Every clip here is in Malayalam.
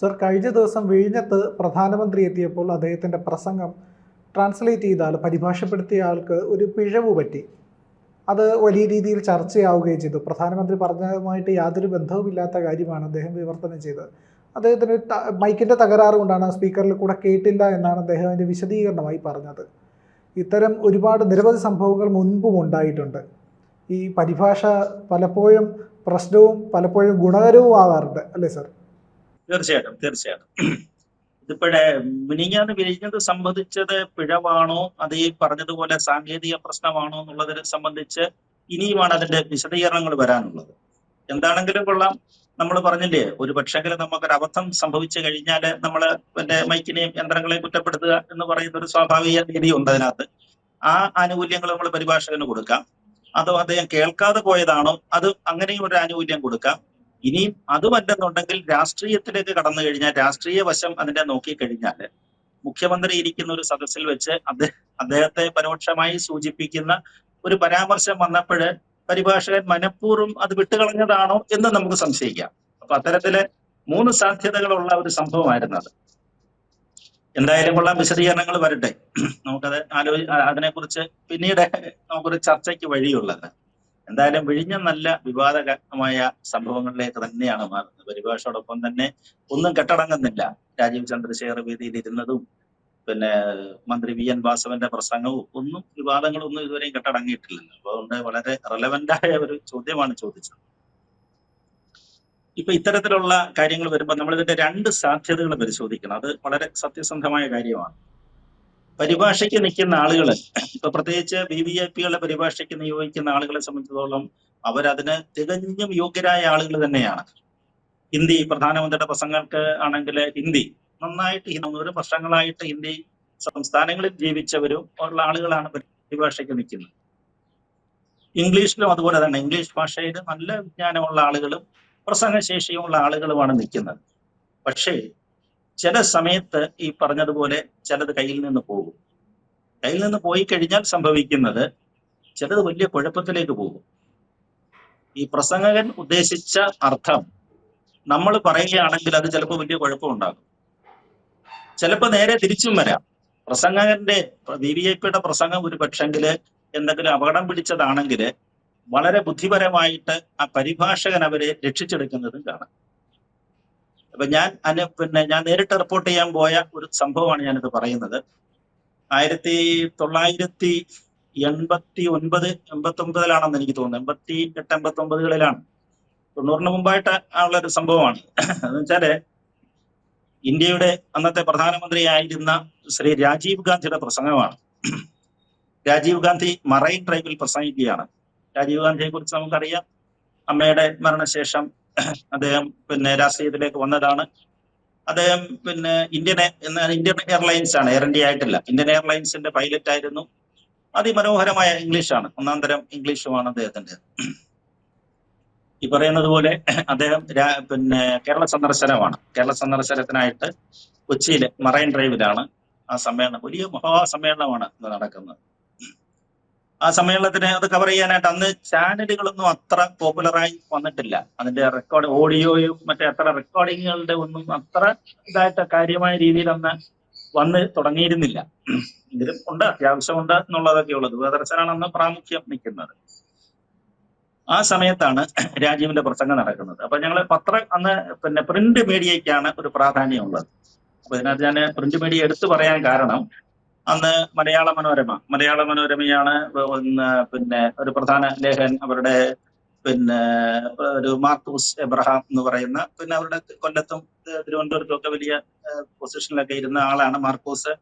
സർ കഴിഞ്ഞ ദിവസം വിഴിഞ്ഞത്ത് പ്രധാനമന്ത്രി എത്തിയപ്പോൾ അദ്ദേഹത്തിന്റെ പ്രസംഗം ട്രാൻസ്ലേറ്റ് ചെയ്താൽ പരിഭാഷപ്പെടുത്തിയ ആൾക്ക് ഒരു പിഴവ് പറ്റി. അത് വലിയ രീതിയിൽ ചർച്ചയാവുകയും ചെയ്തു. പ്രധാനമന്ത്രി പറഞ്ഞതുമായിട്ട് യാതൊരു ബന്ധവുമില്ലാത്ത കാര്യമാണ് അദ്ദേഹം വിവർത്തനം ചെയ്തത്. അദ്ദേഹത്തിന് മൈക്കിന്റെ തകരാറ് കൊണ്ടാണ് സ്പീക്കറിൽ കൂടെ കേട്ടില്ല എന്നാണ് അദ്ദേഹം അതിന്റെ വിശദീകരണമായി പറഞ്ഞത്. ഇത്തരം ഒരുപാട് നിരവധി സംഭവങ്ങൾ മുൻപും ഉണ്ടായിട്ടുണ്ട്. ഈ പരിഭാഷ പലപ്പോഴും പ്രശ്നവും പലപ്പോഴും ഗുണകരവും ആവാറുണ്ട് അല്ലേ സർ? തീർച്ചയായിട്ടും തീർച്ചയായിട്ടും. ഇതിപ്പോഴേ മിനിഞ്ഞാന്ന് വിരിഞ്ഞത് സംബന്ധിച്ചത് പിഴവാണോ? അത് ഈ പറഞ്ഞതുപോലെ സാങ്കേതിക പ്രശ്നമാണോ എന്നുള്ളതിനെ സംബന്ധിച്ച് ഇനിയുമാണ് അതിന്റെ വിശദീകരണങ്ങൾ വരാനുള്ളത്. എന്താണെങ്കിലും കൊള്ളാം. നമ്മൾ പറഞ്ഞില്ലേ ഒരു നമുക്ക് നമുക്കൊരു അബദ്ധം സംഭവിച്ചു കഴിഞ്ഞാൽ നമ്മൾ പിന്നെ മൈക്കിനെയും യന്ത്രങ്ങളെയും കുറ്റപ്പെടുത്തുക എന്ന് പറയുന്ന ഒരു സ്വാഭാവിക രീതി ഉണ്ട് അതിനകത്ത്. ആ ആനുകൂല്യങ്ങൾ നമ്മൾ പരിഭാഷകന് കൊടുക്കാം. അതോ അദ്ദേഹം കേൾക്കാതെ പോയതാണോ അത് അങ്ങനെയും ഒരു ആനുകൂല്യം കൊടുക്കാം. ഇനിയും അതുമല്ലെന്നുണ്ടെങ്കിൽ രാഷ്ട്രീയത്തിലേക്ക് കടന്നു കഴിഞ്ഞാൽ രാഷ്ട്രീയ വശം അതിനെ നോക്കിക്കഴിഞ്ഞാൽ മുഖ്യമന്ത്രി ഇരിക്കുന്ന ഒരു സദസ്സിൽ വെച്ച് അദ്ദേഹം അദ്ദേഹത്തെ പരോക്ഷമായി സൂചിപ്പിക്കുന്ന ഒരു പരാമർശം വന്നപ്പോൾ പരിഭാഷകൻ മനഃപൂർവം അത് വിട്ടുകളഞ്ഞതാണോ എന്ന് നമുക്ക് സംശയിക്കാം. അപ്പൊ അത്തരത്തിൽ മൂന്ന് സാധ്യതകളുള്ള ഒരു സംഭവമായിരുന്നു അത്. എന്തായാലും ഉള്ള വിശദീകരണങ്ങൾ വരട്ടെ. നമുക്കത് ആലോചി അതിനെക്കുറിച്ച് പിന്നീട് നമുക്കൊരു ചർച്ചയ്ക്ക് വഴിയുള്ളത്. എന്തായാലും വിഴിഞ്ഞ നല്ല വിവാദകരമായ സംഭവങ്ങളിലേക്ക് തന്നെയാണ് മാറുന്നത്. പരിഭാഷയോടൊപ്പം തന്നെ ഒന്നും കെട്ടടങ്ങുന്നില്ല. രാജീവ് ചന്ദ്രശേഖർ വേദിയിൽ ഇരുന്നതും പിന്നെ മന്ത്രി വി. എൻ. വാസവന്റെ പ്രസംഗവും ഒന്നും വിവാദങ്ങളൊന്നും ഇതുവരെയും കെട്ടടങ്ങിയിട്ടില്ലല്ലോ. അതുകൊണ്ട് വളരെ റെലവെന്റ് ആയ ഒരു ചോദ്യമാണ് ചോദിച്ചത്. ഇപ്പൊ ഇത്തരത്തിലുള്ള കാര്യങ്ങൾ വരുമ്പോൾ നമ്മൾ ഇതിന്റെ രണ്ട് സാധ്യതകൾ പരിശോധിക്കണം. അത് വളരെ സത്യസന്ധമായ കാര്യമാണ്. പരിഭാഷയ്ക്ക് നിൽക്കുന്ന ആളുകൾ ഇപ്പൊ പ്രത്യേകിച്ച് ബി വി ഐ പികളുടെ പരിഭാഷയ്ക്ക് നിയോഗിക്കുന്ന ആളുകളെ സംബന്ധിച്ചിടത്തോളം അവരതിന് തികഞ്ഞും യോഗ്യരായ ആളുകൾ തന്നെയാണ്. ഹിന്ദി പ്രധാനമന്ത്രിയുടെ പ്രസംഗങ്ങൾക്ക് ആണെങ്കിൽ ഹിന്ദി നന്നായിട്ട് ഒരു വർഷങ്ങളായിട്ട് ഹിന്ദി സംസ്ഥാനങ്ങളിൽ ജീവിച്ചവരും ഉള്ള ആളുകളാണ് പരിഭാഷയ്ക്ക് നിൽക്കുന്നത്. ഇംഗ്ലീഷിലും അതുപോലെ തന്നെ ഇംഗ്ലീഷ് ഭാഷയിൽ നല്ല വിജ്ഞാനമുള്ള ആളുകളും പ്രസംഗശേഷിയുമുള്ള ആളുകളുമാണ് നിൽക്കുന്നത്. പക്ഷേ ചില സമയത്ത് ഈ പറഞ്ഞതുപോലെ ചിലത് കയ്യിൽ നിന്ന് പോകും. കയ്യിൽ നിന്ന് പോയി കഴിഞ്ഞാൽ സംഭവിക്കുന്നത് ചിലത് വലിയ കുഴപ്പത്തിലേക്ക് പോകും. ഈ പ്രസംഗകൻ ഉദ്ദേശിച്ച അർത്ഥം നമ്മൾ പറയുകയാണെങ്കിൽ അത് ചിലപ്പോൾ വലിയ കുഴപ്പമുണ്ടാകും ചിലപ്പോൾ നേരെ തിരിച്ചും വരാം. പ്രസംഗകന്റെ ബി വി ഐ പിയുടെ പ്രസംഗം ഒരു പക്ഷെങ്കിൽ എന്തെങ്കിലും അപകടം പിടിച്ചതാണെങ്കിൽ വളരെ ബുദ്ധിപരമായിട്ട് ആ പരിഭാഷകൻ അവരെ രക്ഷിച്ചെടുക്കുന്നതും കാണാം. അപ്പൊ ഞാൻ അന് പിന്നെ ഞാൻ നേരിട്ട് റിപ്പോർട്ട് ചെയ്യാൻ പോയ ഒരു സംഭവമാണ് ഞാനിത് പറയുന്നത്. ആയിരത്തി തൊള്ളായിരത്തി എൺപത്തി ഒൻപത് എൺപത്തി ഒമ്പതിലാണെന്ന് എനിക്ക് തോന്നുന്നു. എൺപത്തി എട്ട് എൺപത്തി ഒമ്പതുകളിലാണ് തൊണ്ണൂറിന് മുമ്പായിട്ട് ഉള്ള ഒരു സംഭവമാണ്. എന്ന് വെച്ചാൽ ഇന്ത്യയുടെ അന്നത്തെ പ്രധാനമന്ത്രിയായിരുന്ന ശ്രീ രാജീവ് ഗാന്ധിയുടെ പ്രസംഗമാണ്. രാജീവ് ഗാന്ധി മറൈൻ ഡ്രൈവിൽ പ്രസംഗിക്കുകയാണ്. രാജീവ് ഗാന്ധിയെ കുറിച്ച് നമുക്കറിയാം. അമ്മയുടെ മരണശേഷം അദ്ദേഹം പിന്നെ രാഷ്ട്രീയത്തിലേക്ക് വന്നതാണ്. അദ്ദേഹം പിന്നെ ഇന്ത്യൻ ഇന്ത്യൻ എയർലൈൻസ് ആണ് എയർ ഇന്ത്യ ആയിട്ടില്ല. ഇന്ത്യൻ എയർലൈൻസിന്റെ പൈലറ്റ് ആയിരുന്നു. അതിമനോഹരമായ ഇംഗ്ലീഷാണ് ഒന്നാം തരം ഇംഗ്ലീഷുമാണ് അദ്ദേഹത്തിന്റെ ഈ പറയുന്നത് പോലെ അദ്ദേഹം പിന്നെ കേരള സന്ദർശനമാണ്. കേരള സന്ദർശനത്തിനായിട്ട് കൊച്ചിയിലെ മറൈൻ ഡ്രൈവിലാണ് ആ സമ്മേളനം. വലിയ മഹാസമ്മേളനമാണ് നടക്കുന്നത്. ആ സമ്മേളനത്തിന് അത് കവർ ചെയ്യാനായിട്ട് അന്ന് ചാനലുകളൊന്നും അത്ര പോപ്പുലറായി വന്നിട്ടില്ല. അതിന്റെ റെക്കോർഡ് ഓഡിയോയും മറ്റേ അത്ര റെക്കോർഡിങ്ങുകളുടെ ഒന്നും അത്ര ഇതായിട്ട് കാര്യമായ രീതിയിൽ അന്ന് വന്ന് തുടങ്ങിയിരുന്നില്ല. എങ്കിലും ഉണ്ട് അത്യാവശ്യമുണ്ട് എന്നുള്ളതൊക്കെ ഉള്ളത്. ദൂരദർശനാണ് അന്ന് പ്രാമുഖ്യം നിൽക്കുന്നത് ആ സമയത്താണ് രാജീവിന്റെ പ്രസംഗം നടക്കുന്നത്. അപ്പൊ ഞങ്ങൾ പത്ര അന്ന് പിന്നെ പ്രിന്റ് മീഡിയയ്ക്കാണ് ഒരു പ്രാധാന്യമുള്ളത് അപ്പൊ ഇതിനകത്ത് ഞാൻ പ്രിന്റ് മീഡിയ എടുത്തു പറയാൻ കാരണം അന്ന് മലയാള മനോരമ. മലയാള മനോരമയാണ് പിന്നെ ഒരു പ്രധാന ലേഖൻ അവരുടെ പിന്നെ ഒരു മാർക്കൂസ് എബ്രഹാം എന്ന് പറയുന്ന പിന്നെ അവരുടെ കൊല്ലത്തും തിരുവനന്തപുരത്തും ഒക്കെ വലിയ പൊസിഷനിലൊക്കെ ഇരുന്ന ആളാണ് മാർക്കൂസ്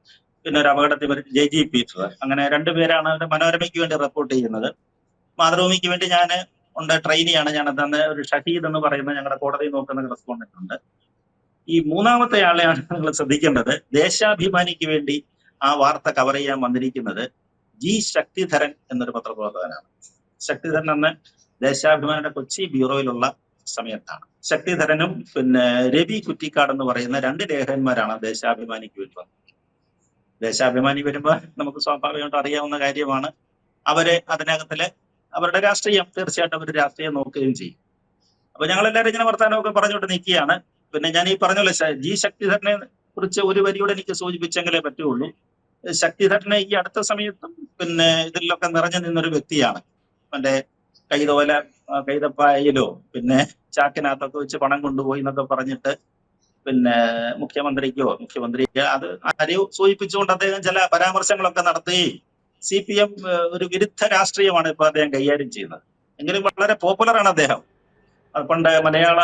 പിന്നെ ഒരു അപകടത്തിൽ ജെ ജി പീറ്റർ അങ്ങനെ രണ്ടുപേരാണ് അവരുടെ മനോരമയ്ക്ക് വേണ്ടി റിപ്പോർട്ട് ചെയ്യുന്നത്. മാതൃഭൂമിക്ക് വേണ്ടി ഞാൻ ഉണ്ട് ട്രെയിനിയാണ് ഞാൻ അന്ന് ഒരു ഷഹീദ് എന്ന് പറയുന്ന ഞങ്ങളുടെ കോടതി നോക്കുന്ന റെസ്പോണ്ടന്റ് ഉണ്ട്. ഈ മൂന്നാമത്തെ ആളെയാണ് നിങ്ങൾ ശ്രദ്ധിക്കേണ്ടത്. ദേശാഭിമാനിക്ക് വേണ്ടി ആ വാർത്ത കവർ ചെയ്യാൻ വന്നിരിക്കുന്നത് ജി ശക്തിധരൻ എന്നൊരു പത്രപ്രവർത്തകനാണ്. ശക്തിധരൻ അന്ന് ദേശാഭിമാനിയുടെ കൊച്ചി ബ്യൂറോയിലുള്ള സമയത്താണ്. ശക്തിധരനും പിന്നെ രവി കുറ്റിക്കാട് എന്ന് പറയുന്ന രണ്ട് ലേഖകന്മാരാണ് ദേശാഭിമാനിക്ക് വേണ്ടി വന്നത്. ദേശാഭിമാനി വരുമ്പോൾ നമുക്ക് സ്വാഭാവികമായിട്ട് അറിയാവുന്ന കാര്യമാണ്. അവരെ അതിനകത്തിൽ അവരുടെ രാഷ്ട്രീയം തീർച്ചയായിട്ടും അവർ രാഷ്ട്രീയം നോക്കുകയും ചെയ്യും. അപ്പൊ ഞങ്ങൾ എല്ലാവരും ഇങ്ങനെ വർത്തമാനമൊക്കെ പറഞ്ഞുകൊണ്ട് നിൽക്കുകയാണ്. പിന്നെ ഞാൻ ഈ പറഞ്ഞല്ലോ ജി ശക്തിധരനെ കുറിച്ച് ഒരു വരിയോടെ എനിക്ക് സൂചിപ്പിച്ചെങ്കിലേ പറ്റുള്ളൂ. ശക്തിധരനെ ഈ അടുത്ത സമയത്തും പിന്നെ ഇതിലൊക്കെ നിറഞ്ഞു നിന്നൊരു വ്യക്തിയാണ്. മറ്റേ കൈതോല കൈതപ്പായയിലോ പിന്നെ ചാക്കിനകത്തൊക്കെ വെച്ച് പണം കൊണ്ടുപോയി എന്നൊക്കെ പറഞ്ഞിട്ട് പിന്നെ മുഖ്യമന്ത്രിക്കോ മുഖ്യമന്ത്രി അത് ആരെയോ സൂചിപ്പിച്ചുകൊണ്ട് അദ്ദേഹം ചില പരാമർശങ്ങളൊക്കെ നടത്തി സി പി എം ഒരു വിരുദ്ധ രാഷ്ട്രീയമാണ് ഇപ്പൊ അദ്ദേഹം കൈകാര്യം ചെയ്യുന്നത്. എങ്കിലും വളരെ പോപ്പുലറാണ് അദ്ദേഹം. പണ്ട് മലയാള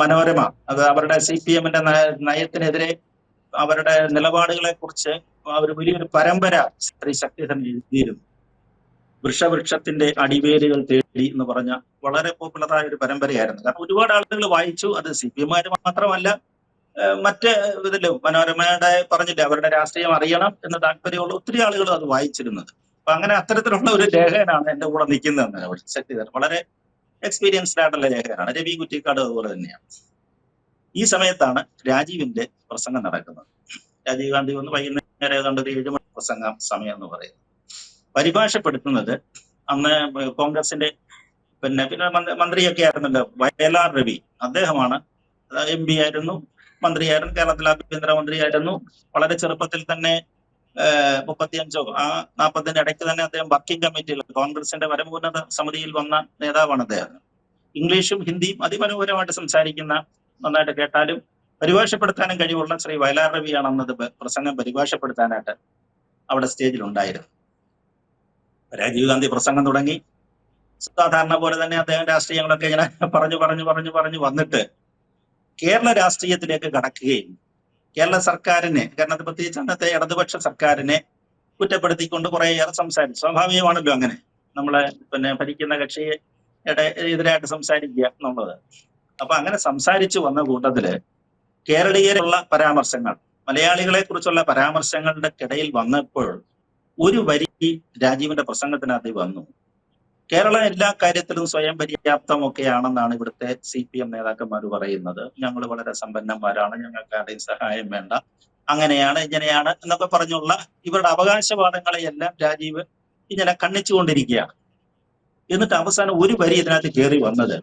മനോരമ അത് അവരുടെ സി പി എമ്മിന്റെ നയത്തിനെതിരെ അവരുടെ നിലപാടുകളെ കുറിച്ച് അവർ വലിയൊരു പരമ്പര ശ്രീ ശക്തിധരൻ എഴുതിയിരുന്നു. വൃക്ഷവൃക്ഷത്തിന്റെ അടിവേരുകൾ തേടി എന്ന് പറഞ്ഞ വളരെ പോപ്പുലറായ ഒരു പരമ്പരയായിരുന്നു. കാരണം ഒരുപാട് ആളുകൾ വായിച്ചു അത് സി പി എമ്മാര് മാത്രമല്ല മറ്റ് ഇതിൽ മനോരമയുടെ പറഞ്ഞില്ലേ അവരുടെ രാഷ്ട്രീയം അറിയണം എന്ന താല്പര്യമുള്ള ഒത്തിരി ആളുകൾ അത് വായിച്ചിരുന്നത്. അപ്പൊ അങ്ങനെ അത്തരത്തിലുള്ള ഒരു ലേഖകനാണ് എന്റെ കൂടെ നിൽക്കുന്നത് ശക്തിധർ വളരെ എക്സ്പീരിയൻസ്ഡ് ആയിട്ടുള്ള ലേഖകനാണ്. രവി കുറ്റിക്കാട് അതുപോലെ തന്നെയാണ്. ഈ സമയത്താണ് രാജീവിന്റെ പ്രസംഗം നടക്കുന്നത്. രാജീവ് ഗാന്ധി വന്ന് വൈകുന്നേരം ഏതാണ്ട് ഒരു ഏഴ് മണി പ്രസംഗ സമയം എന്ന് പറയുന്നത് പരിഭാഷപ്പെടുത്തുന്നത് അന്ന് കോൺഗ്രസിന്റെ പിന്നെ പിന്നെ മന്ത്രിയൊക്കെ ആയിരുന്നല്ലോ വയലാർ രവി. അദ്ദേഹമാണ്. എം പി ആയിരുന്നു മന്ത്രിയായിരുന്നു കേരളത്തിലെ ആഭ്യന്തരമന്ത്രിയായിരുന്നു. വളരെ ചെറുപ്പത്തിൽ തന്നെ മുപ്പത്തിയഞ്ചോ ആ നാൽപ്പതിന്റെ ഇടയ്ക്ക് തന്നെ അദ്ദേഹം വർക്കിംഗ് കമ്മിറ്റിയിൽ കോൺഗ്രസിന്റെ പരമോന്നത സമിതിയിൽ വന്ന നേതാവാണ് അദ്ദേഹം. ഇംഗ്ലീഷും ഹിന്ദിയും അതിമനോഹരമായിട്ട് സംസാരിക്കുന്ന നന്നായിട്ട് കേട്ടാലും പരിഭാഷപ്പെടുത്താനും കഴിവുള്ള ശ്രീ വയലാർ രവിയാണെന്നത് പ്രസംഗം പരിഭാഷപ്പെടുത്താനായിട്ട് അവിടെ സ്റ്റേജിൽ ഉണ്ടായിരുന്നു രാജീവ് ഗാന്ധി പ്രസംഗം തുടങ്ങി. സാധാരണ പോലെ തന്നെ അദ്ദേഹം രാഷ്ട്രീയങ്ങളൊക്കെ ഇങ്ങനെ പറഞ്ഞു പറഞ്ഞു പറഞ്ഞു പറഞ്ഞു വന്നിട്ട് കേരള രാഷ്ട്രീയത്തിലേക്ക് കടക്കുകയും കേരള സർക്കാരിനെ കേരളത്തിൽ പ്രത്യേകിച്ച് അന്നത്തെ ഇടതുപക്ഷ സർക്കാരിനെ കുറ്റപ്പെടുത്തിക്കൊണ്ട് കുറേയേറെ സംസാരിച്ചു. സ്വാഭാവികമാണല്ലോ അങ്ങനെ. നമ്മളെ പിന്നെ ഭരിക്കുന്ന കക്ഷിയുടെ എതിരായിട്ട് സംസാരിക്കുക എന്നുള്ളത്. അപ്പൊ അങ്ങനെ സംസാരിച്ചു വന്ന കൂട്ടത്തിൽ കേരളീയരുള്ള പരാമർശങ്ങൾ മലയാളികളെ കുറിച്ചുള്ള പരാമർശങ്ങളുടെ ഇടയിൽ വന്നപ്പോൾ ഒരു വരി രാജീവിന്റെ പ്രസംഗത്തിനകത്ത് വന്നു. കേരളം എല്ലാ കാര്യത്തിലും സ്വയം പര്യാപ്തമൊക്കെയാണെന്നാണ് ഇവിടുത്തെ സി പി എം നേതാക്കന്മാർ പറയുന്നത്. ഞങ്ങൾ വളരെ സമ്പന്നന്മാരാണ് ഞങ്ങൾക്ക് ആരുടെയും സഹായം വേണ്ട. അങ്ങനെയാണ് ഇങ്ങനെയാണ് എന്നൊക്കെ പറഞ്ഞുള്ള ഇവരുടെ അവകാശവാദങ്ങളെയെല്ലാം രാജീവ് ഇങ്ങനെ കണ്ണിച്ചുകൊണ്ടിരിക്കുകയാണ് എന്നിട്ട് അവസാനം ഒരു വരി ഇതിനകത്ത് കയറി വന്നത്.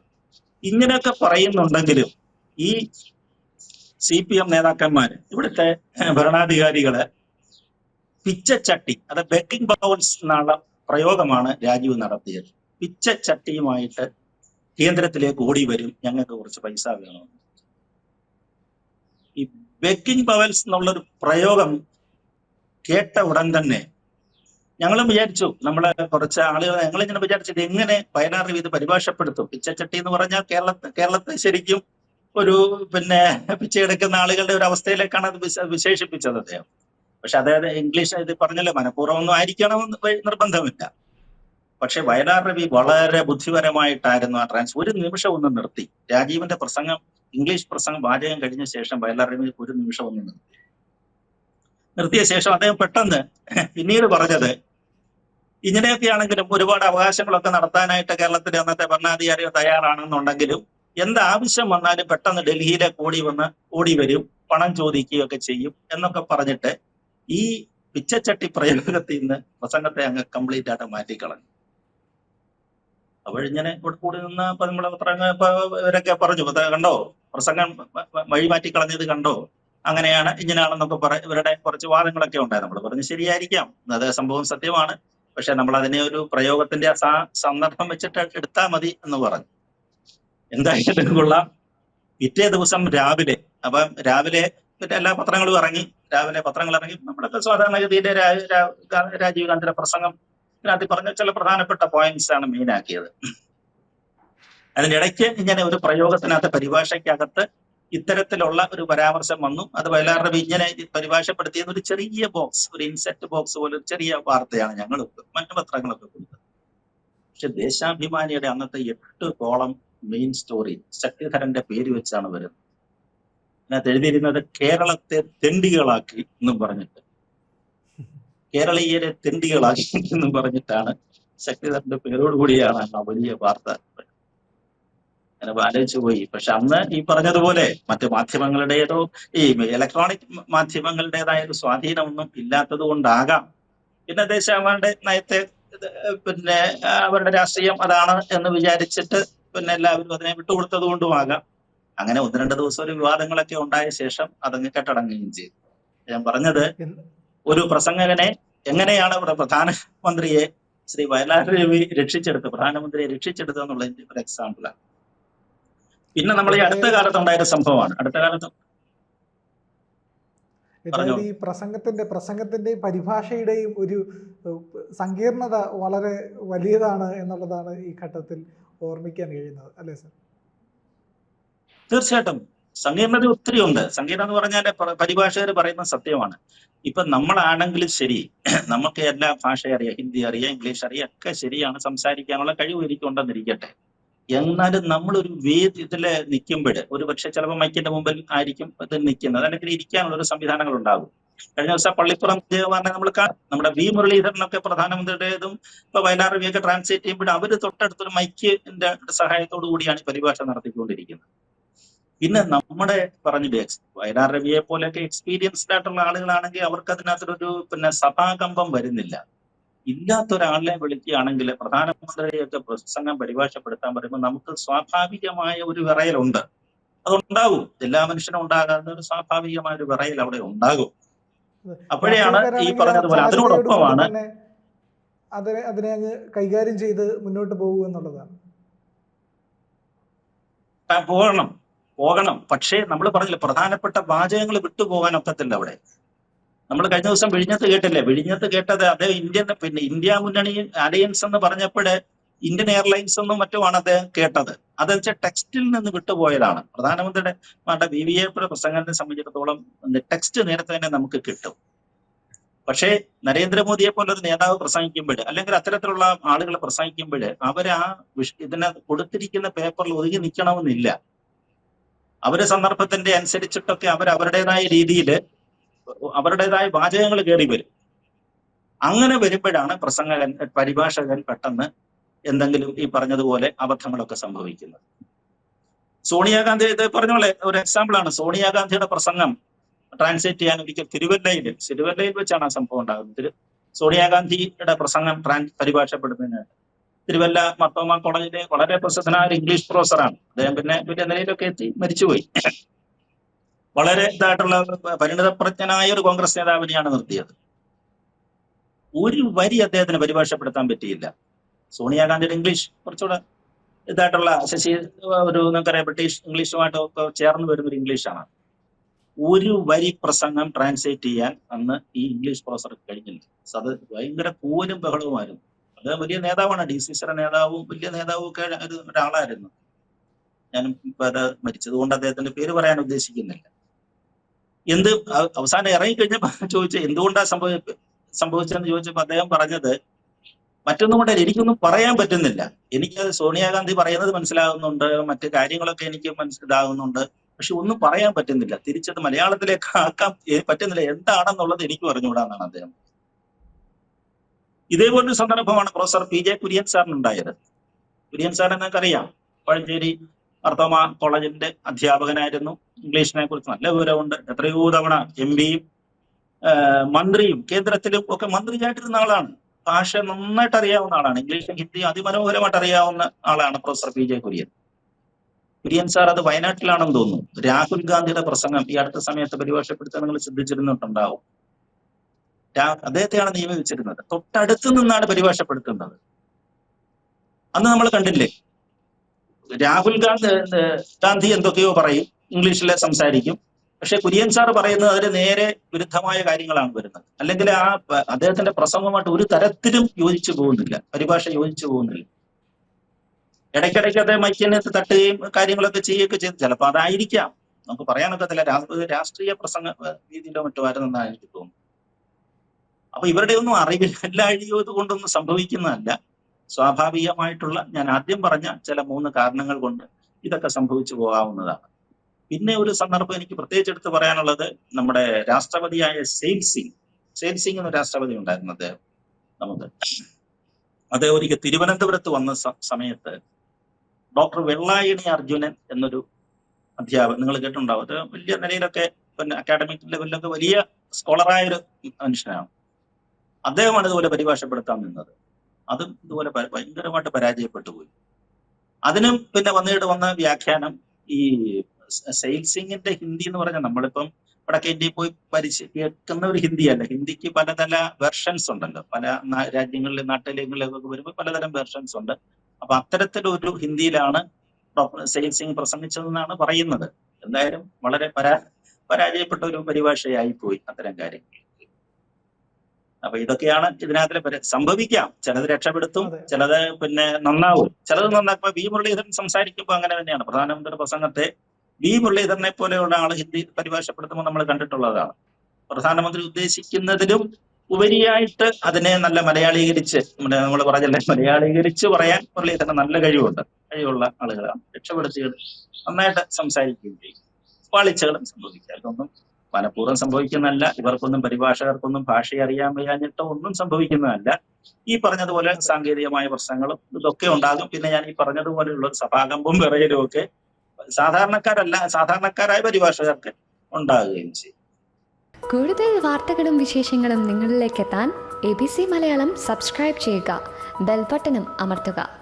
ഇങ്ങനെയൊക്കെ പറയുന്നുണ്ടെങ്കിലും ഈ സി പി എം നേതാക്കന്മാർ ഇവിടുത്തെ ഭരണാധികാരികൾ പിച്ചച്ചട്ടി അത് ബെക്കിംഗ് ബൗൺസ് എന്നുള്ള പ്രയോഗമാണ് രാജീവ് നടത്തിയത്. പിച്ചച്ചട്ടിയുമായിട്ട് കേന്ദ്രത്തിലേക്ക് ഓടി വരും ഞങ്ങൾക്ക് കുറച്ച് പൈസ വേണം. ഈ ബെക്കിംഗ് ബവൽസ് എന്നുള്ളൊരു പ്രയോഗം കേട്ട ഉടൻ തന്നെ ഞങ്ങളും വിചാരിച്ചു നമ്മളെ കുറച്ച് ആളുകൾ ഞങ്ങളിങ്ങനെ വിചാരിച്ചിട്ട് എങ്ങനെ വയനാട് ഇത് പരിഭാഷപ്പെടുത്തും? പിച്ചച്ചട്ടി എന്ന് പറഞ്ഞാൽ കേരളത്തെ കേരളത്തെ ശരിക്കും ഒരു പിന്നെ പിച്ചയെടുക്കുന്ന ആളുകളുടെ ഒരു അവസ്ഥയിലേക്കാണ് അത് വിശ- വിശേഷിപ്പിച്ചത് അദ്ദേഹം. പക്ഷെ അതായത് ഇംഗ്ലീഷ് ഇത് പറഞ്ഞല്ലോ മനഃപൂർവം ഒന്നും ആയിരിക്കണമെന്ന് നിർബന്ധമില്ല. പക്ഷെ വയലാർ രവി വളരെ ബുദ്ധിപരമായിട്ടായിരുന്നു ആ ട്രാൻസ് ഒരു നിമിഷം ഒന്ന് നിർത്തി. രാജീവിന്റെ പ്രസംഗം ഇംഗ്ലീഷ് പ്രസംഗം വാചകം കഴിഞ്ഞ ശേഷം വയലാർ രവി ഒരു നിമിഷം ഒന്ന് നിർത്തി. നിർത്തിയ ശേഷം അദ്ദേഹം പെട്ടെന്ന് പിന്നീട് പറഞ്ഞത് ഇങ്ങനെയൊക്കെയാണെങ്കിലും ഒരുപാട് അവകാശങ്ങളൊക്കെ നടത്താനായിട്ട് കേരളത്തിലെ അന്നത്തെ ഭരണാധികാരികൾ തയ്യാറാണെന്നുണ്ടെങ്കിലും എന്ത് ആവശ്യം വന്നാലും പെട്ടെന്ന് ഡൽഹിയിലെ കൂടി വന്ന് ഓടി വരും പണം ചോദിക്കുകയൊക്കെ ചെയ്യും എന്നൊക്കെ പറഞ്ഞിട്ട് ഈ പിച്ചച്ചട്ടി പ്രയോഗത്തിൽ നിന്ന് പ്രസംഗത്തെ അങ്ങ് കംപ്ലീറ്റ് ആയിട്ട് മാറ്റിക്കളഞ്ഞു അപ്പോഴിങ്ങനെ കൂടി നിന്ന് ഇപ്പൊ നമ്മളെ പത്രങ്ങൾ ഇവരൊക്കെ പറഞ്ഞു "ഇത് കണ്ടോ? പ്രസംഗം വഴി മാറ്റിക്കളഞ്ഞത് കണ്ടോ? അങ്ങനെയാണ് ഇങ്ങനെയാണെന്നൊക്കെ പറ ഇവരുടെ കുറച്ച് വാദങ്ങളൊക്കെ ഉണ്ടായി നമ്മൾ പറഞ്ഞു ശരിയായിരിക്കാം അത് സംഭവം സത്യമാണ്. പക്ഷെ നമ്മൾ അതിനെ ഒരു പ്രയോഗത്തിന്റെ സന്ദർഭം വെച്ചിട്ട് എടുത്താൽ മതി എന്ന് പറഞ്ഞു. എന്തായാലും കൊള്ളാം. പിറ്റേ ദിവസം രാവിലെ അപ്പം രാവിലെ എല്ലാ പത്രങ്ങളും ഇറങ്ങി രാവിലെ പത്രങ്ങൾ ഇറങ്ങി നമ്മളൊക്കെ സാധാരണഗതിയിലെ രാജീവ് ഗാന്ധിയുടെ പ്രസംഗം ഇതിനകത്ത് പറഞ്ഞ ചില പ്രധാനപ്പെട്ട പോയിന്റ്സ് ആണ് മെയിൻ ആക്കിയത്. അതിനിടയ്ക്ക് ഇങ്ങനെ ഒരു പ്രയോഗത്തിനകത്ത് പരിഭാഷയ്ക്കകത്ത് ഇത്തരത്തിലുള്ള ഒരു പരാമർശം വന്നു. അത് വയലാർ രവി ഇങ്ങനെ പരിഭാഷപ്പെടുത്തിയ ഒരു ചെറിയ ബോക്സ് ഒരു ഇൻസെറ്റ് ബോക്സ് പോലെ ഒരു ചെറിയ വാർത്തയാണ് ഞങ്ങൾ മറ്റു പത്രങ്ങളൊക്കെ കൊടുത്തത്. പക്ഷെ ദേശാഭിമാനിയുടെ അന്നത്തെ എട്ട് കോളം മെയിൻ സ്റ്റോറി ശക്തിധരന്റെ പേര് വെച്ചാണ് വരുന്നത്. അതിനകത്ത് എഴുതിയിരുന്നത് കേരളത്തെ തെണ്ടികളാക്കി എന്നും പറഞ്ഞിട്ട്. കേരളീയരെ തെണ്ടികളാക്കി എന്നും പറഞ്ഞിട്ടാണ് ശക്തിധരന്റെ പേരോടുകൂടിയാണ് ആ വലിയ വാർത്ത. അങ്ങനെ ആലോചിച്ചു പോയി. പക്ഷെ അന്ന് ഈ പറഞ്ഞതുപോലെ മറ്റ് മാധ്യമങ്ങളുടേതോ ഈ ഇലക്ട്രോണിക് മാധ്യമങ്ങളുടേതായ ഒരു സ്വാധീനമൊന്നും ഇല്ലാത്തത് കൊണ്ടാകാം. പിന്നെ ദേശാഭിമാനിയുടെ നയത്തെ പിന്നെ അവരുടെ രാഷ്ട്രീയം അതാണ് എന്ന് വിചാരിച്ചിട്ട് പിന്നെ എല്ലാവരും അതിനെ വിട്ടുകൊടുത്തത് കൊണ്ടുമാകാം അങ്ങനെ ഒന്ന് രണ്ട് ദിവസം ഒരു വിവാദങ്ങളൊക്കെ ഉണ്ടായ ശേഷം അതങ്ങ് കെട്ടടങ്ങുകയും ചെയ്തു. ഞാൻ പറഞ്ഞത് ഒരു പ്രസംഗകനെ എങ്ങനെയാണ് ഇവിടെ പ്രധാനമന്ത്രിയെ ശ്രീ വയലാർ രവി രക്ഷിച്ചെടുത്ത് പ്രധാനമന്ത്രിയെ രക്ഷിച്ചെടുത്തത് എന്നുള്ളതിന്റെ ഒരു എക്സാമ്പിളാണ് പിന്നെ നമ്മൾ ഈ അടുത്ത കാലത്ത് ഉണ്ടായ ഒരു സംഭവമാണ്. അടുത്ത കാലത്ത് ഈ പ്രസംഗത്തിന്റെ പ്രസംഗത്തിന്റെയും പരിഭാഷയുടെയും ഒരു സങ്കീർണത വളരെ വലിയതാണ് എന്നുള്ളതാണ് ഈ ഘട്ടത്തിൽ ഓർമ്മിക്കാൻ കഴിയുന്നത് അല്ലേ സർ? തീർച്ചയായിട്ടും. സങ്കീർണത ഒത്തിരി ഉണ്ട്. സങ്കീർണത എന്ന് പറഞ്ഞാൽ പരിഭാഷകർ പറയുന്ന സത്യമാണ്. ഇപ്പൊ നമ്മളാണെങ്കിലും ശരി നമുക്ക് എല്ലാ ഭാഷ അറിയാം ഹിന്ദി അറിയാം ഇംഗ്ലീഷ് അറിയാം ഒക്കെ ശരിയാണ്. സംസാരിക്കാനുള്ള കഴിവ് എനിക്കുണ്ടെന്നിരിക്കട്ടെ. എന്നാലും നമ്മളൊരു വേദി ഇതിൽ നിൽക്കുമ്പോൾ ഒരു പക്ഷെ ചിലപ്പോൾ മൈക്കിന്റെ മുമ്പിൽ ആയിരിക്കും ഇത് നിൽക്കുന്നത് അല്ലെങ്കിൽ ഇരിക്കാനുള്ള ഒരു സംവിധാനങ്ങൾ ഉണ്ടാകും കഴിഞ്ഞ ദിവസം പള്ളിപ്പുറം ദേവാനെ നമ്മൾ കാണും. നമ്മുടെ വി മുരളീധരനൊക്കെ പ്രധാനമന്ത്രിയുടേതും ഇപ്പൊ വയലാർ വിയൊക്കെ ട്രാൻസ്ലേറ്റ് ചെയ്യുമ്പോൾ അവർ തൊട്ടടുത്തൊരു മൈക്കിന്റെ സഹായത്തോടു കൂടിയാണ് ഈ പരിഭാഷ നടത്തിക്കൊണ്ടിരിക്കുന്നത്. പിന്നെ നമ്മുടെ പറഞ്ഞില്ലേ ex- വയലാർ രവിയെ പോലെയൊക്കെ എക്സ്പീരിയൻസ്ഡ് ആയിട്ടുള്ള ആളുകളാണെങ്കിൽ അവർക്ക് അതിനകത്തൊരു പിന്നെ സഭാകമ്പം വരുന്നില്ല. ഇല്ലാത്ത ഒരാളെ വിളിക്കുകയാണെങ്കിൽ പ്രധാനമന്ത്രിയൊക്കെ പ്രസംഗം പരിഭാഷപ്പെടുത്താൻ പറയുമ്പോൾ നമുക്ക് സ്വാഭാവികമായ ഒരു വിറയലുണ്ട്. അതുണ്ടാവും. എല്ലാ മനുഷ്യനും ഉണ്ടാകാത്ത ഒരു സ്വാഭാവികമായ ഒരു വിറയൽ അവിടെ ഉണ്ടാകും. അപ്പോഴാണ് ഈ പറഞ്ഞതുപോലെ അതിനോടൊപ്പമാണ് അതിനെ അതിനെ അങ്ങ് കൈകാര്യം ചെയ്ത് മുന്നോട്ട് പോകുക എന്നുള്ളതാണ്. പോകണം. പോകണം. പക്ഷേ നമ്മൾ പറഞ്ഞില്ല പ്രധാനപ്പെട്ട വാചകങ്ങൾ വിട്ടുപോകാൻ ഒക്കത്തില്ല അവിടെ. നമ്മൾ കഴിഞ്ഞ ദിവസം വിഴിഞ്ഞത്ത് കേട്ടില്ലേ? വിഴിഞ്ഞത്ത് കേട്ടത് അദ്ദേഹം ഇന്ത്യൻ പിന്നെ ഇന്ത്യ മുന്നണി അലയൻസ് എന്ന് പറഞ്ഞപ്പോഴേ ഇന്ത്യൻ എയർലൈൻസ് എന്നും മറ്റുമാണ് അദ്ദേഹം കേട്ടത്. അതെന്ന് വെച്ചാൽ ടെക്സ്റ്റിൽ നിന്ന് വിട്ടുപോയതാണ്. പ്രധാനമന്ത്രിയുടെ വേണ്ട വി വി എഫ് പ്രസംഗത്തെ സംബന്ധിച്ചിടത്തോളം ടെക്സ്റ്റ് നേരത്തെ തന്നെ നമുക്ക് കിട്ടും. പക്ഷേ നരേന്ദ്രമോദിയെ പോലെ ഒരു നേതാവ് പ്രസംഗിക്കുമ്പോൾ അല്ലെങ്കിൽ അത്തരത്തിലുള്ള ആളുകൾ പ്രസംഗിക്കുമ്പോൾ അവർ ആ ഇതിനെ കൊടുത്തിരിക്കുന്ന പേപ്പറിൽ ഒതുങ്ങി നിൽക്കണമെന്നില്ല. അവരെ സന്ദർഭത്തിന്റെ അനുസരിച്ചിട്ടൊക്കെ അവർ അവരുടേതായ രീതിയിൽ അവരുടേതായ വാചകങ്ങൾ കയറി വരും. അങ്ങനെ വരുമ്പോഴാണ് പ്രസംഗകൻ പരിഭാഷകൻ പെട്ടെന്ന് എന്തെങ്കിലും ഈ പറഞ്ഞതുപോലെ അബദ്ധങ്ങളൊക്കെ സംഭവിക്കുന്നത്. സോണിയാഗാന്ധി ഇത് പറഞ്ഞ പോലെ ഒരു എക്സാമ്പിൾ ആണ്. സോണിയാഗാന്ധിയുടെ പ്രസംഗം ട്രാൻസ്ലേറ്റ് ചെയ്യാൻ ഒരിക്കൽ തിരുവല്ലയിൽ തിരുവല്ലയിൽ വെച്ചാണ് ആ സംഭവം ഉണ്ടാകുന്നത്. സോണിയാഗാന്ധിയുടെ പ്രസംഗം ട്രാൻസ് പരിഭാഷപ്പെടുന്നതിന് തിരുവല്ല മർത്തോമ കോളേജിലെ വളരെ പ്രശസ്തനായ ഒരു ഇംഗ്ലീഷ് പ്രൊഫസറാണ് അദ്ദേഹം പിന്നെ വലിയ നിലയിലൊക്കെ എത്തി മരിച്ചുപോയി. വളരെ ഇതായിട്ടുള്ള പരിണിതപ്രജ്ഞനായ ഒരു കോൺഗ്രസ് നേതാവിനെയാണ് നിർത്തിയത്. ഒരു വരി അദ്ദേഹത്തിന് പരിഭാഷപ്പെടുത്താൻ പറ്റിയില്ല. സോണിയാഗാന്ധിയുടെ ഇംഗ്ലീഷ് കുറച്ചുകൂടെ ഇതായിട്ടുള്ള ശശി ഒരു നിങ്ങൾക്കറിയാം ബ്രിട്ടീഷ് ഇംഗ്ലീഷുമായിട്ടൊക്കെ ചേർന്ന് വരുന്ന ഒരു ഇംഗ്ലീഷാണ്. ഒരു വരി പ്രസംഗം ട്രാൻസ്ലേറ്റ് ചെയ്യാൻ അന്ന് ഈ ഇംഗ്ലീഷ് പ്രൊഫസർ കഴിഞ്ഞില്ല. അത് ഭയങ്കര കൂലും ബഹളവുമായിരുന്നു അദ്ദേഹം വലിയ നേതാവാണ്. ഡി സി സിയുടെ നേതാവും വലിയ നേതാവും ഒക്കെ ഒരാളായിരുന്നു. ഞാൻ ഇപ്പൊ അത് മരിച്ചത് കൊണ്ട് അദ്ദേഹത്തിന്റെ പേര് പറയാൻ ഉദ്ദേശിക്കുന്നില്ല. എന്ത് അവസാനം ഇറങ്ങി കഴിഞ്ഞപ്പോ ചോദിച്ച എന്തുകൊണ്ടാ സംഭവ സംഭവിച്ചതെന്ന് ചോദിച്ചപ്പോ അദ്ദേഹം പറഞ്ഞത് മറ്റൊന്നും കൊണ്ടല്ല എനിക്കൊന്നും പറയാൻ പറ്റുന്നില്ല. എനിക്ക് സോണിയാഗാന്ധി പറയുന്നത് മനസ്സിലാകുന്നുണ്ട് മറ്റു കാര്യങ്ങളൊക്കെ എനിക്ക് മനസ്സിലാകുന്നുണ്ട് പക്ഷെ ഒന്നും പറയാൻ പറ്റുന്നില്ല. തിരിച്ചത് മലയാളത്തിലേക്ക് ആക്കാൻ പറ്റുന്നില്ല. എന്താണെന്നുള്ളത് എനിക്ക് പറഞ്ഞുകൂടാന്നാണ് അദ്ദേഹം ഇതേപോലൊരു സന്ദർഭമാണ് പ്രൊഫസർ പി. ജെ. കുര്യൻ സാറിനുണ്ടായത്. കുര്യൻ സാർ നിങ്ങൾക്കറിയാം. പഴഞ്ചേരി മർത്തോമ കോളേജിന്റെ അധ്യാപകനായിരുന്നു. ഇംഗ്ലീഷിനെ കുറിച്ച് നല്ല വിവരമുണ്ട്. എത്രയോ തവണ എം പിയും മന്ത്രിയും കേന്ദ്രത്തിലും ഒക്കെ മന്ത്രിയായിട്ടിരുന്ന ആളാണ്. ഭാഷ നന്നായിട്ട് അറിയാവുന്ന ആളാണ്. ഇംഗ്ലീഷും ഹിന്ദിയും അതിമനോഹരമായിട്ട് അറിയാവുന്ന ആളാണ് professor P J Kurian. Kurian sir അത് വയനാട്ടിലാണെന്ന് തോന്നുന്നു. രാഹുൽ ഗാന്ധിയുടെ പ്രസംഗം ഈ അടുത്ത സമയത്ത് പരിഭാഷപ്പെടുത്താൻ നിങ്ങൾ ശ്രദ്ധിച്ചിരുന്നിട്ടുണ്ടാവും. അദ്ദേഹത്തെയാണ് നിയമിച്ചിരുന്നത്. തൊട്ടടുത്ത് നിന്നാണ് പരിഭാഷപ്പെടുത്തുന്നത് അന്ന് നമ്മൾ കണ്ടില്ലേ? രാഹുൽ ഗാന്ധി എന്തൊക്കെയോ പറയും. ഇംഗ്ലീഷിൽ സംസാരിക്കും. പക്ഷെ കുര്യൻ സാർ പറയുന്നത് അതിന് നേരെ വിരുദ്ധമായ കാര്യങ്ങളാണ് വരുന്നത്. അല്ലെങ്കിൽ ആ അദ്ദേഹത്തിന്റെ പ്രസംഗമായിട്ട് ഒരു തരത്തിലും യോജിച്ചു പോകുന്നില്ല. പരിഭാഷ യോജിച്ചു പോകുന്നില്ല. ഇടയ്ക്കിടയ്ക്ക് അദ്ദേഹം മൈക്കിനകത്ത് തട്ടുകയും കാര്യങ്ങളൊക്കെ ചെയ്യുകയൊക്കെ ചെയ്തു. ചിലപ്പോൾ അതായിരിക്കാം. നമുക്ക് പറയാനൊക്കത്തില്ല രാഷ്ട്രീയ പ്രസംഗ രീതിയിലോ മറ്റോ ആയിരുന്നെന്നാണ് എനിക്ക് തോന്നുന്നത് അപ്പൊ ഇവരുടെ ഒന്നും അറിവില്ലാഴിയോ കൊണ്ടൊന്നും സംഭവിക്കുന്നതല്ല. സ്വാഭാവികമായിട്ടുള്ള ഞാൻ ആദ്യം പറഞ്ഞ ചില മൂന്ന് കാരണങ്ങൾ കൊണ്ട് ഇതൊക്കെ സംഭവിച്ചു പോകാവുന്നതാണ്. പിന്നെ ഒരു സന്ദർഭം എനിക്ക് പ്രത്യേകിച്ച് എടുത്ത് പറയാനുള്ളത് നമ്മുടെ രാഷ്ട്രപതിയായ സെയിൽ സിംഗ് സെയിൽ സിംഗ് എന്ന രാഷ്ട്രപതി ഉണ്ടായിരുന്നു അദ്ദേഹം. നമുക്ക് അദ്ദേഹം ഒരിക്കൽ തിരുവനന്തപുരത്ത് വന്ന സമയത്ത് ഡോക്ടർ വെള്ളായണി അർജുനൻ എന്നൊരു അധ്യാപകൻ നിങ്ങൾ കേട്ടിട്ടുണ്ടാവും അത് വലിയ നിലയിലൊക്കെ പിന്നെ അക്കാഡമിക് ലെവലിലൊക്കെ വലിയ സ്കോളറായ ഒരു മനുഷ്യനാണ്. അദ്ദേഹമാണ് ഇതുപോലെ പരിഭാഷപ്പെടുത്താൻ നിന്നത്. അതും ഇതുപോലെ ഭയങ്കരമായിട്ട് പരാജയപ്പെട്ടു പോയി അതിനും പിന്നെ വന്നിട്ട് വന്ന വ്യാഖ്യാനം ഈ സെയിൽസിങ്ങിന്റെ ഹിന്ദി എന്ന് പറഞ്ഞാൽ നമ്മളിപ്പം വടക്കേ ഇന്ത്യയിൽ പോയി പരിശ കേൾക്കുന്ന ഒരു ഹിന്ദിയല്ല. ഹിന്ദിക്ക് പലതല വെർഷൻസ് ഉണ്ടല്ലോ. പല രാജ്യങ്ങളിലും നാട്ടിലേങ്ങളിലൊക്കെ വരുമ്പോൾ പലതരം വെർഷൻസ് ഉണ്ട്. അപ്പൊ അത്തരത്തിലൊരു ഹിന്ദിയിലാണ് സെയിൽസിങ് പ്രസംഗിച്ചതെന്നാണ് പറയുന്നത്. എന്തായാലും വളരെ പരാ പരാജയപ്പെട്ട ഒരു പരിഭാഷയായി പോയി അത്തരം കാര്യങ്ങൾ. അപ്പൊ ഇതൊക്കെയാണ് ഇതിനകത്തിലെ പരി- സംഭവിക്കാം. ചിലത് രക്ഷപ്പെടുത്തും. ചിലത് പിന്നെ നന്നാവും. ചിലത് നന്നാക്കുമ്പോൾ വി മുരളീധരൻ സംസാരിക്കുമ്പോൾ അങ്ങനെ തന്നെയാണ്. പ്രധാനമന്ത്രിയുടെ പ്രസംഗത്തെ വി മുരളീധരനെ പോലെയുള്ള ആൾ ഹിന്ദി പരിഭാഷപ്പെടുത്തുമ്പോൾ നമ്മൾ കണ്ടിട്ടുള്ളതാണ്. പ്രധാനമന്ത്രി ഉദ്ദേശിക്കുന്നതിലും ഉപരിയായിട്ട് അതിനെ നല്ല മലയാളീകരിച്ച് നമ്മൾ പറഞ്ഞല്ലേ മലയാളീകരിച്ച് പറയാൻ മുരളീധരൻ നല്ല കഴിവുണ്ട്. കഴിവുള്ള ആളുകളാണ്. രക്ഷപ്പെടുത്തിയത് നന്നായിട്ട് സംസാരിക്കുകയും ചെയ്യും. പാളിച്ചകളും സംഭവിക്കാം. ഇതൊന്നും മനഃപൂർവം സംഭവിക്കുന്നതല്ല ഇവർക്കൊന്നും പരിഭാഷകർക്കൊന്നും ഭാഷ അറിയാൻ വയ്യാഞ്ഞിട്ടോ ഒന്നും സംഭവിക്കുന്നതല്ല. ഈ പറഞ്ഞതുപോലെ സാങ്കേതികമായ പ്രശ്നങ്ങളും ഇതൊക്കെ ഉണ്ടാകും. പിന്നെ ഞാൻ ഈ പറഞ്ഞതുപോലെയുള്ള സഭാകമ്പും വിറയലും ഒക്കെ സാധാരണക്കാരല്ല സാധാരണക്കാരായ പരിഭാഷകർക്ക് ഉണ്ടാകുകയും ചെയ്യും. കൂടുതൽ വാർത്തകളും വിശേഷങ്ങളും നിങ്ങളിലേക്ക് എത്താൻ A B C Malayalam subscribe ചെയ്യുക ബെൽബട്ടനും അമർത്തുക.